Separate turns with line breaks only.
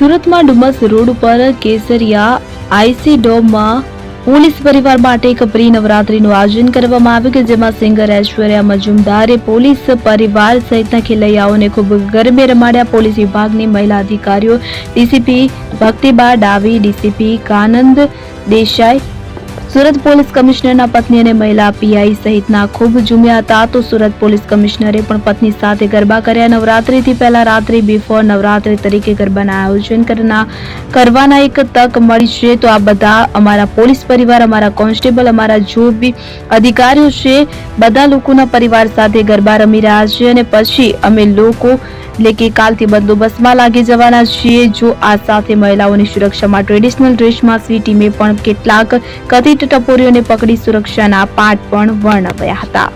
સુરતમાં ડુમસ રોડ ઉપર કેસરિયા IC ડોમમાં police પરિવાર માટે એક પ્રી નવરાત્રીનું આયોજન કરવામાં આવ્યું કે જેમાં સિંગર ઐશ્વર્યા મજુમદારે પોલીસ પરિવાર સહિતના ખેલૈયાઓને ખૂબ ગરબે રમાડ્યા. પોલીસ વિભાગની મહિલા અધિકારીઓ DCP Bhaktiba Davi, DCP Kanand Desai Surat police કમિશનરના પત્ની અને મહિલા પીઆઈ સહિતના ખૂબ ઝૂમ્યા હતા. તો સુરત પોલીસ કમિશનરે પણ પત્ની સાથે ગરબા કર્યા. નવરાત્રિથી પહેલા રાત્રિ બિફોર નવરાત્રી તરીકે ગરબાના આયોજન કરના કરવાના એક તક મળી છે. તો આ બધા અમારા પોલીસ પરિવાર, અમારા કોન્સ્ટેબલ, અમારા જો બી અધિકારીઓ છે. બધા લોકોના પરિવાર સાથે ગરબા રમી રહ્યા છે અને પછી અમે લોકો એટલે કે કાલથી બંદોબસ્તમાં લાગી જવાના છીએ. જો આ સાથે મહિલાઓની સુરક્ષામાં ટ્રેડિશનલ ડ્રેસમાં સી ટીમે પણ કેટલાક કથિત ટપોરીઓને પકડી સુરક્ષાના પાઠ પણ વર્ણવ્યા હતા.